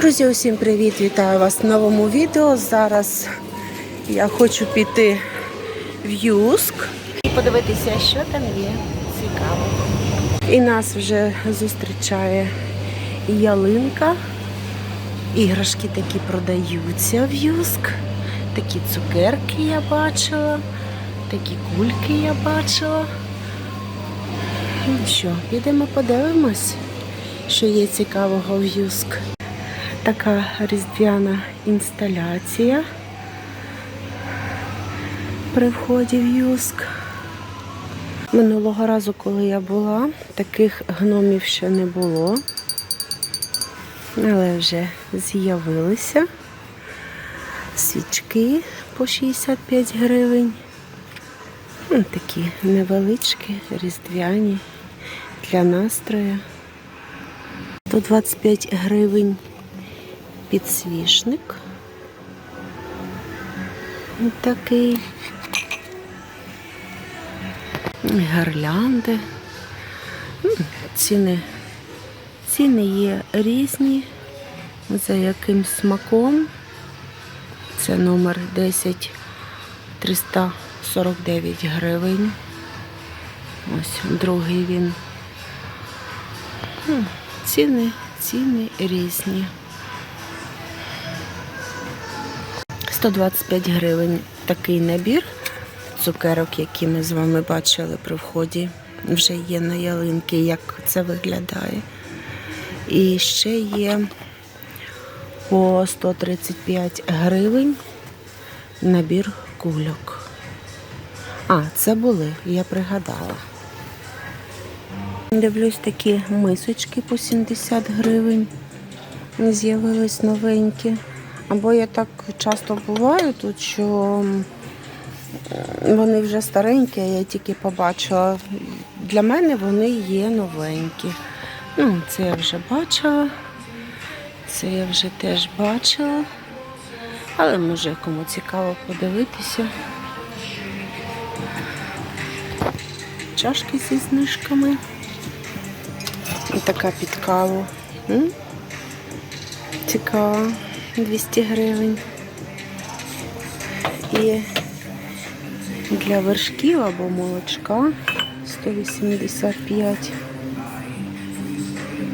Друзі, усім привіт! Вітаю вас в новому відео. Зараз я хочу піти в Юск і подивитися, що там є цікавого. І нас вже зустрічає ялинка. Іграшки такі продаються в Юск. Такі цукерки я бачила, такі кульки я бачила. Ну що, підемо подивимось, що є цікавого в Юск. Така різдвяна інсталяція при вході в Юск. Минулого разу, коли я була, таких гномів ще не було, але вже з'явилися свічки по 65 гривень. Ну, Такі невеличкі, різдвяні для настрою. 125 гривень підсвічник. Ось Такий. Гірлянди. Ціни, ціни є різні. За яким смаком. Це номер 10 349 гривень. Ось другий він. Ціни, ціни різні. 125 гривень такий набір цукерок, які ми з вами бачили при вході. Вже є на ялинки, як це виглядає. І ще є по 135 гривень набір кульок. А, це були, я пригадала. Дивлюсь такі мисочки по 70 гривень. З'явились новенькі. Або я так часто буваю тут, що вони вже старенькі, я тільки побачила. Для мене вони є новенькі. Ну, це я вже бачила. Це я вже теж бачила. Але може кому цікаво подивитися. Чашки зі знижками. І така під каву. Цікаво. 200 гривень. І для вершків або молочка 185.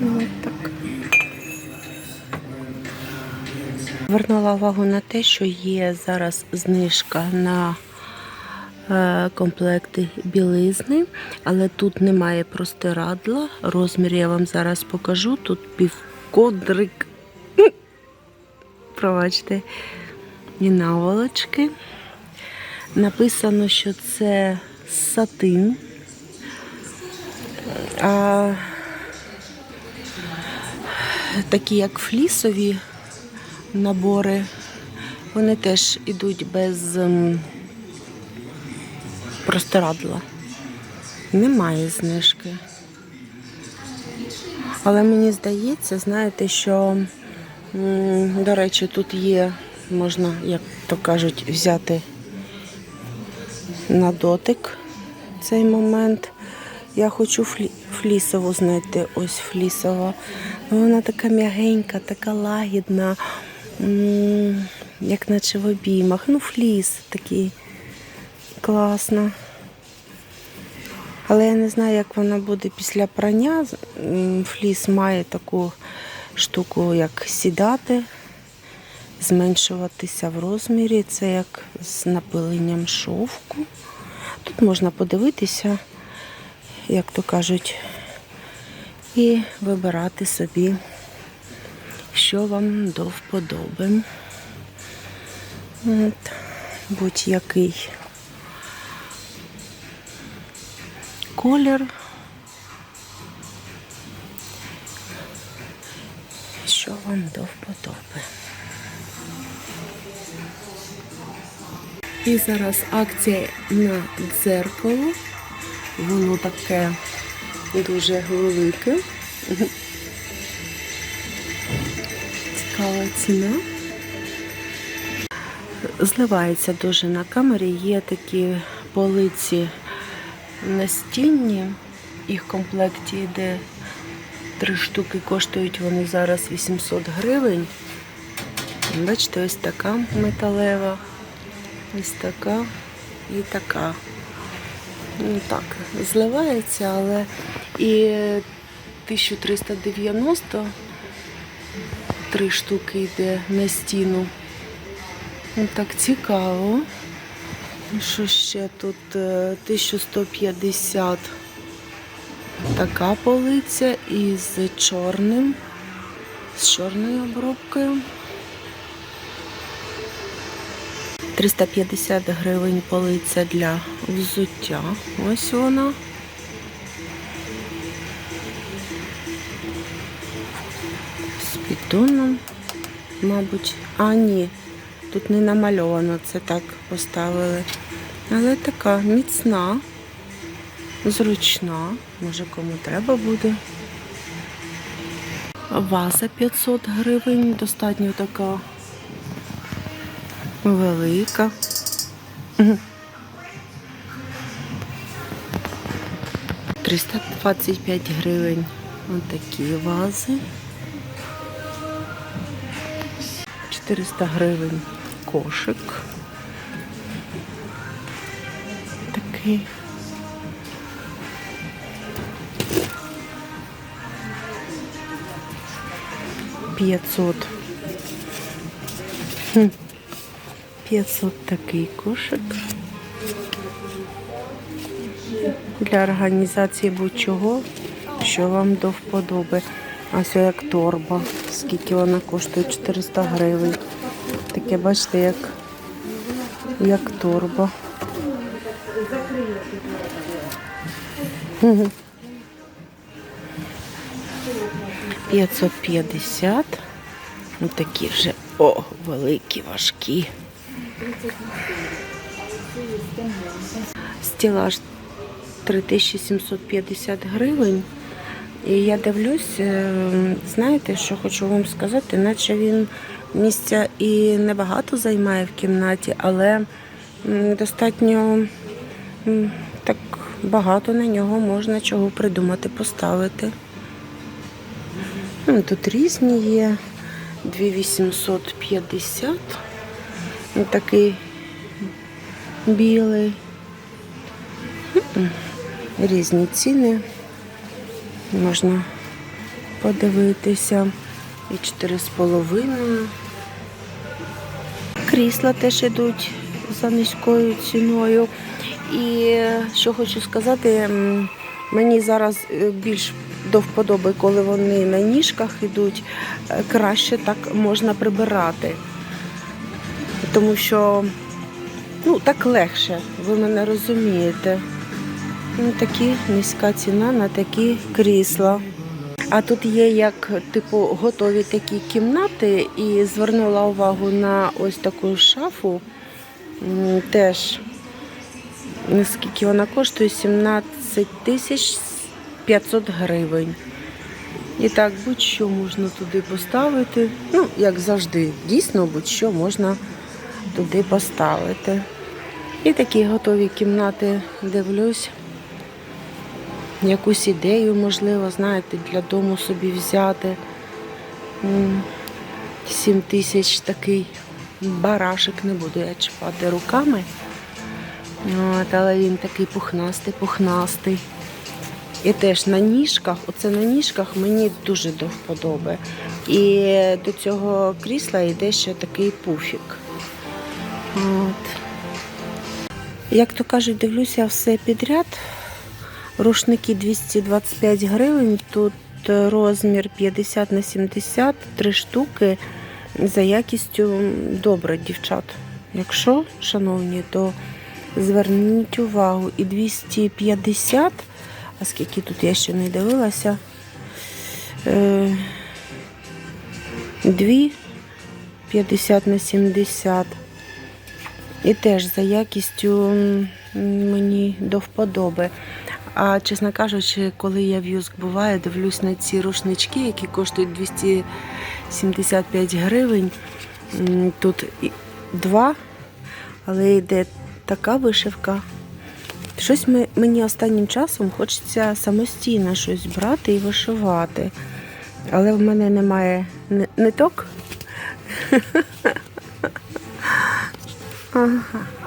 Ну, от так. Звернула увагу на те, що є зараз знижка на е, комплекти білизни, але тут немає простирадла. Розмір я вам зараз покажу. Тут півкодрик. Пробачте, і наволочки. Написано, що це сатин. А такі як флісові набори, вони теж йдуть без ем, простирадла. Немає знижки. Але мені здається, знаєте, що, до речі, тут є, можна, як то кажуть, взяти на дотик цей момент. Я хочу флі- флісову знайти. Ось флісова. Вона така м'ягенька, така лагідна, як наче в обіймах. Ну, фліс такий класно. Але я не знаю, як вона буде після прання. Фліс має таку штуку, як сідати, зменшуватися в розмірі. Це як з напиленням шовку. Тут можна подивитися, як то кажуть, і вибирати собі, що вам до вподоби. Будь-який колір. Вам до вподоби. І зараз акція на дзеркало. Воно таке дуже велике. Цікава ціна. Зливається дуже на камері. Є такі полиці настінні, їх в комплекті йде Три штуки коштують вони зараз 800 гривень. Бачите, ось така металева, ось така і така. Ну так, зливається, але і 1390 три штуки йде на стіну. Ну, так цікаво. Ну, Що ще тут Е, 1150 така полиця із чорним, з чорною обробкою. 350 гривень полиця для взуття. Ось вона. З піддоном, мабуть. А, ні, тут не намальовано, це так поставили. Але така міцна, зручна, може кому треба буде. Ваза 500 гривень, достатньо така велика. Мгм. 325 гривень. Ось такі вази. 400 гривень кошик. Такий. П'ятсот. Хм. 500 такий кошик. Для організації будь-чого, що вам до вподоби. Ось як торба. Скільки вона коштує? 400 гривень. Таке, бачите, як, як торба. 550. Ну такі вже о, великі, важкі. Стілаж 3750 гривень. І я дивлюсь, е, знаєте, що хочу вам сказати, наче він місця і небагато займає в кімнаті, але достатньо так багато на нього можна чого придумати, поставити. Ну, Тут різні є. 2850. Ось такий білий. Різні ціни. Можна подивитися. І 4,5. Крісла теж йдуть за низькою ціною. І що хочу сказати, мені зараз е, більш до вподоби, коли вони на ніжках йдуть, е, краще так можна прибирати. Тому що ну, так легше, ви мене розумієте. Ну, такі низька ціна на такі крісла. А тут є як типу готові такі кімнати, і звернула увагу на ось таку шафу. Теж наскільки вона коштує 17 тисяч 500 гривень. І так, будь-що можна туди поставити. Ну, як завжди, дійсно, будь-що можна туди поставити. І такі готові кімнати дивлюсь. Якусь ідею, можливо, знаєте, для дому собі взяти. 7 тисяч такий барашек не буду я чіпати руками. От, але він такий пухнастий, пухнастий. І теж на ніжках, оце на ніжках мені дуже до вподоби. І до цього крісла йде ще такий пуфік. От. Як то кажуть, дивлюся все підряд. Рушники 225 гривень, тут розмір 50 на 70, три штуки. За якістю добре, дівчат. Якщо, шановні, то зверніть увагу. І 250, а скільки тут я ще не дивилася. Е, Дві 50 на 70. І теж за якістю мені до вподоби. А чесно кажучи, коли я в Юск буваю, дивлюсь на ці рушнички, які коштують 275 гривень. Тут два, але йде така вишивка. Щось мені останнім часом хочеться самостійно щось брати і вишивати. Але в мене немає ниток.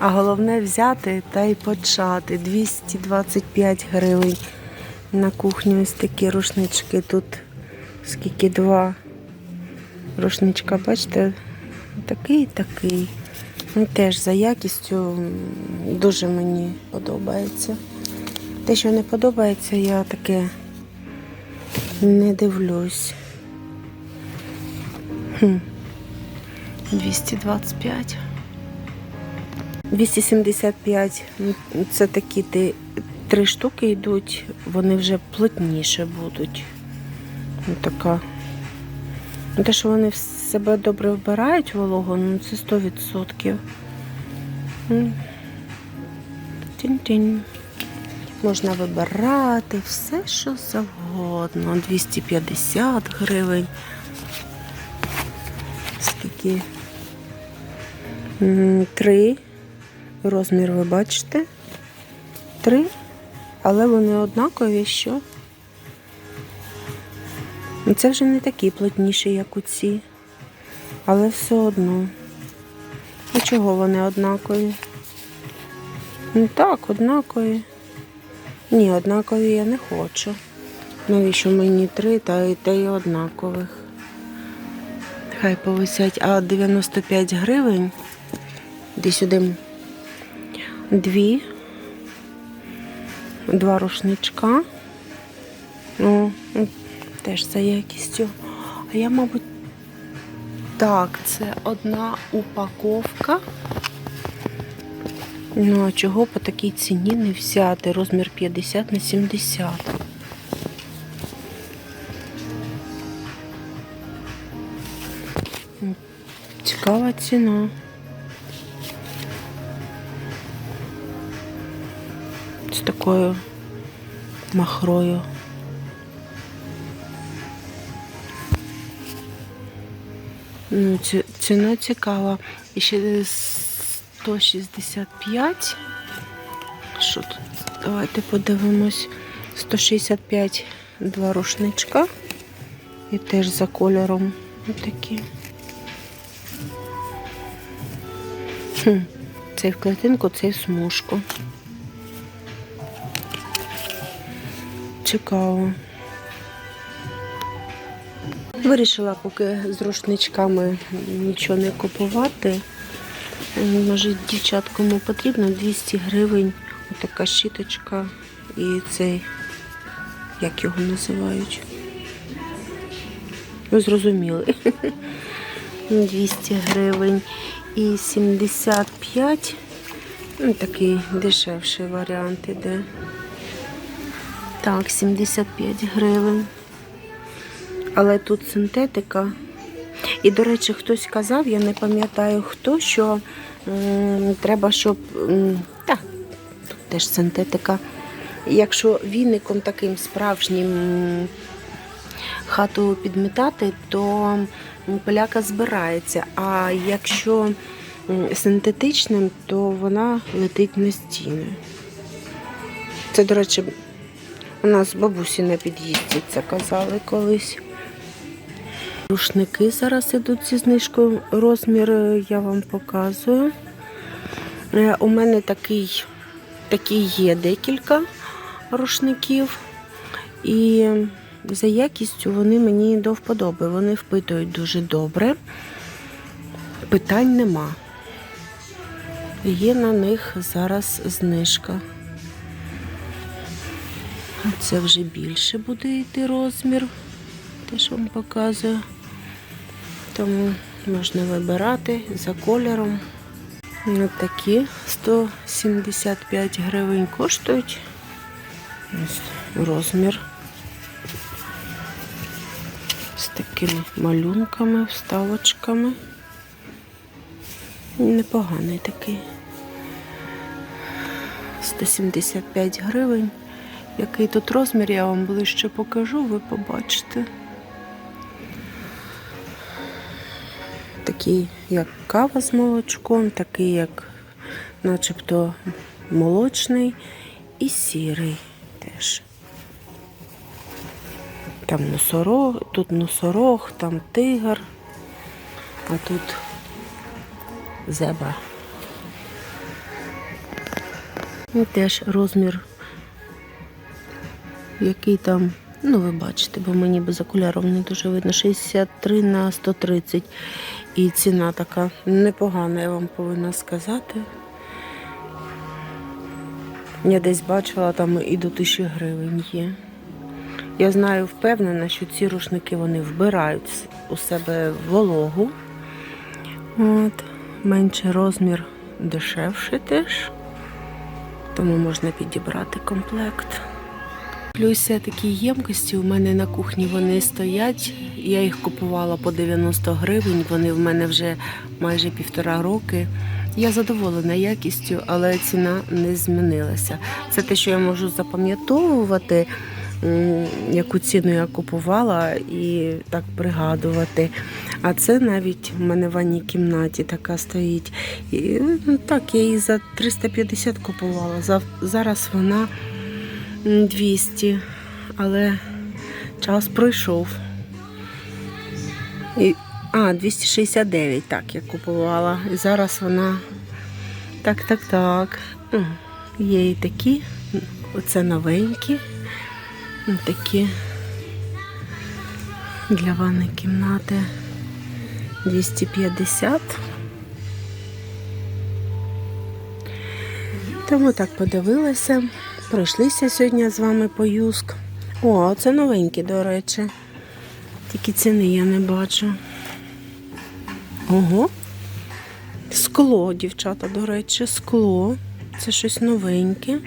А головне взяти та й почати. 225 гривень на кухню. Ось такі рушнички. Тут скільки два рушничка, бачите, такий такий. Теж за якістю дуже мені подобається. Те, що не подобається, я таке не дивлюсь. Хм. 225. 275. Ну, Це такі три штуки йдуть, вони вже плотніше будуть. Ну, така. Ну, Те, що вони в себе добре вбирають вологу, ну це 100%. Тінь-тінь. Можна вибирати все, що завгодно. 250 гривень. Скільки? Три. Розмір ви бачите? Три. Але вони однакові, що? Ну, Це вже не такі плотніші, як у ці. Але все одно. А чого вони однакові? Ну так, однакові. Ні, однакові я не хочу. Навіщо мені три та і те й однакових? Хай повисять. А 95 гривень. Де сюди дві. Два рушничка. Ну, теж за якістю. А я, мабуть, так, це одна упаковка. Ну, а чого по такій ціні не взяти? Розмір 50 на 70. Цікава ціна. З такою махрою. Ціна цікава. І ще 165. Що тут? Давайте подивимось. 165 два рушничка. І теж за кольором такі. Хм. Цей в клетинку, цей в смужку. Цікаво. Вирішила поки з рушничками нічого не купувати. Е, Може, дівчат кому потрібно 200 гривень. Отака щіточка і цей, як його називають. Ви зрозуміли. 200 гривень і 75. Ну, такий дешевший варіант іде. Так, 75 гривень. Але тут синтетика. І, до речі, хтось казав, я не пам'ятаю хто, що м, треба, щоб. м, та, тут теж синтетика. Якщо віником таким справжнім хату підмітати, то поляка збирається. А якщо синтетичним, то вона летить на стіни. Це, до речі, у нас бабусі на під'їзді це казали колись. Рушники зараз ідуть зі знижкою. Розмір е, я вам показую. Е, У мене такий, такий є декілька рушників. І за якістю вони мені до вподоби. Вони впитують дуже добре. Питань нема. Є на них зараз знижка. Це вже більше буде йти розмір, те, що вам показую. Тому можна вибирати за кольором. Ось такі 175 гривень коштують. Ось розмір. З такими малюнками, вставочками. Непоганий такий. 175 гривень. Який тут розмір, я вам ближче покажу, ви побачите. Такий, як кава з молочком, такий, як начебто молочний, і сірий теж. Там носорог, тут носорог, там тигр, а тут зебра. І теж розмір, який там, ну ви бачите, бо мені без окулярів не дуже видно, 63 на 130. І ціна така непогана, я вам повинна сказати. Я десь бачила, там і до тисячі гривень є. Я знаю, впевнена, що ці рушники вони вбирають у себе вологу. От. Менший розмір дешевший теж. Тому можна підібрати комплект. Плюс такі ємкості у мене на кухні вони стоять. Я їх купувала по 90 гривень, вони в мене вже майже півтора роки. Я задоволена якістю, але ціна не змінилася. Це те, що я можу запам'ятовувати, яку ціну я купувала, і так пригадувати. А це навіть в мене в ванній кімнаті така стоїть. І, ну, так, я її за 350 купувала. За- Зараз вона 200, але час пройшов. І, а, 269, так, я купувала. І зараз вона. Так, так, так. Є і такі. Оце новенькі. Такі для ванної кімнати 250. Тому так подивилася. Пройшлися сьогодні з вами по юск. О, це новенькі, до речі. Тільки ціни я не бачу. Ого. Скло, дівчата, до речі, скло. Це щось новеньке.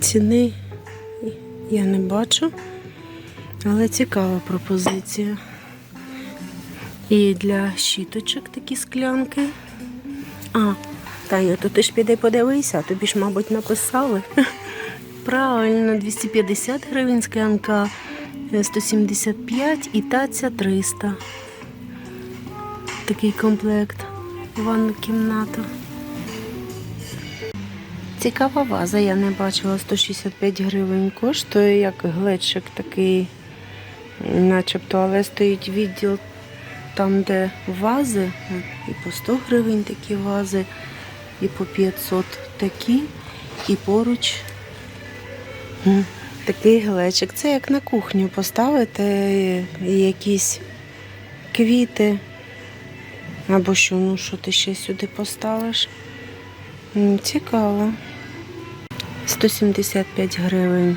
Ціни я не бачу. Але цікава пропозиція. І для щіточок такі склянки. А, Таня, то ти ж піди подивися, тобі ж, мабуть, написали. Правильно, 250 гривень склянка, е, 175 і таця 300. Такий комплект. Ванну кімнату. Цікава ваза, я не бачила, 165 гривень коштує, як глечик такий, начебто, але стоїть відділ там, де вази, і по 100 гривень такі вази, і по 500 такі, і поруч такий глечик. Це як на кухню поставити якісь квіти. Або що, ну що ти ще сюди поставиш? Цікаво. 175 гривень.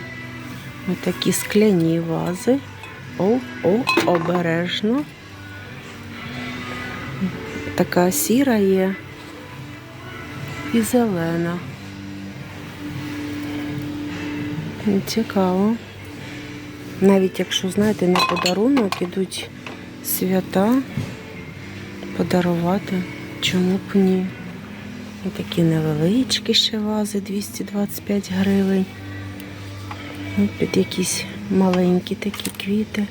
Отакі скляні вази. О, о, обережно. Така сіра є і зелена. Цікаво. Навіть якщо, знаєте, на подарунок ідуть свята, подарувати, чому б ні. І такі невеличкі ще вази 225 гривень. Ну, Під якісь маленькі такі квіти.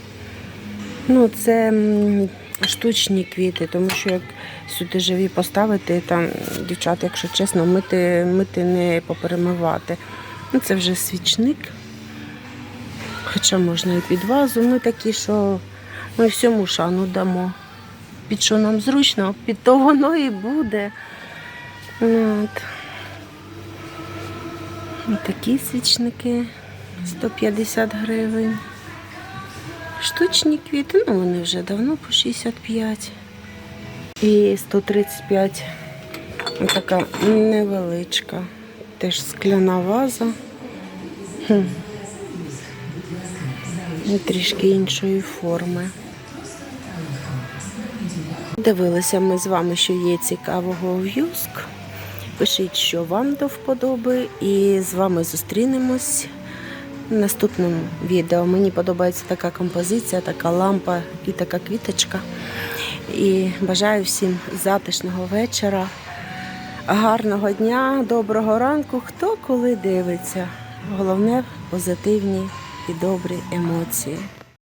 Ну, це штучні квіти, тому що як сюди живі поставити, там, дівчат, якщо чесно, мити, мити не поперемивати. Ну, це вже свічник. Хоча можна і під вазу. Ми такі, що ми всьому шану дамо. Під що нам зручно, під то воно і буде. Ну, От. І такі свічники 150 гривень. Штучні квіти, ну вони вже давно по 65. І 135 така невеличка. Теж скляна ваза. Хм. І трішки іншої форми. Дивилися ми з вами, що є цікавого в Юск. Пишіть, що вам до вподоби, і з вами зустрінемось наступному відео. Мені подобається така композиція, така лампа і така квіточка. І бажаю всім затишного вечора, гарного дня, доброго ранку, хто коли дивиться. Головне позитивні і добрі емоції.